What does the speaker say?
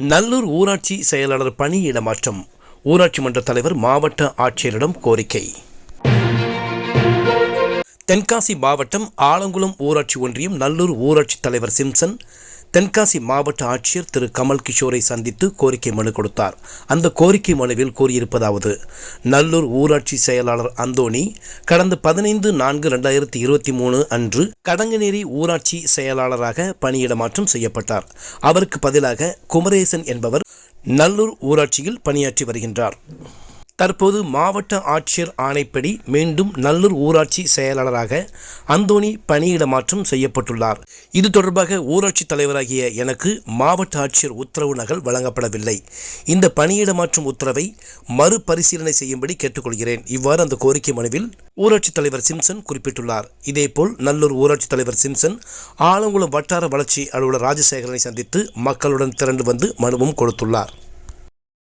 நல்லூர் ஊராட்சி செயலாளர் பணி இடமாற்றம் ஊராட்சி மன்ற தலைவர் மாவட்ட ஆட்சியரிடம் கோரிக்கை. தென்காசி மாவட்டம் ஆலங்குளம் ஊராட்சி ஒன்றியம் நல்லூர் ஊராட்சி தலைவர் சிம்சன் தென்காசி மாவட்ட ஆட்சியர் திரு. கமல் கிஷோரை சந்தித்து கோரிக்கை மனு கொடுத்தார். அந்த கோரிக்கை மனுவில் கூறியிருப்பதாவது நல்லூர் ஊராட்சி செயலாளர் அந்தோணி கடந்த பதினைந்து நான்கு ரெண்டாயிரத்தி இருபத்தி மூணு அன்று கடங்கநேரி ஊராட்சி செயலாளராக பணியிடமாற்றம் செய்யப்பட்டார். அவருக்கு பதிலாக குமரேசன் என்பவர் நல்லூர் ஊராட்சியில் பணியாற்றி வருகின்றார். தற்போது மாவட்ட ஆட்சியர் ஆணைப்படி மீண்டும் நல்லூர் ஊராட்சி செயலாளராக அந்தோணி பணியிடமாற்றம் செய்யப்பட்டுள்ளார். இது தொடர்பாக ஊராட்சி தலைவராகிய எனக்கு மாவட்ட ஆட்சியர் உத்தரவு நகல் வழங்கப்படவில்லை. இந்த பணியிடமாற்றும் உத்தரவை மறுபரிசீலனை செய்யும்படி கேட்டுக்கொள்கிறேன். இவ்வாறு அந்த கோரிக்கை மனுவில் ஊராட்சி தலைவர் சிம்சன் குறிப்பிட்டுள்ளார். இதேபோல் நல்லூர் ஊராட்சி தலைவர் சிம்சன் ஆலங்குளம் வட்டார வளர்ச்சி அலுவலர் ராஜசேகரனை சந்தித்து மக்களுடன் திரண்டு வந்து மனுவும் கொடுத்துள்ளார்.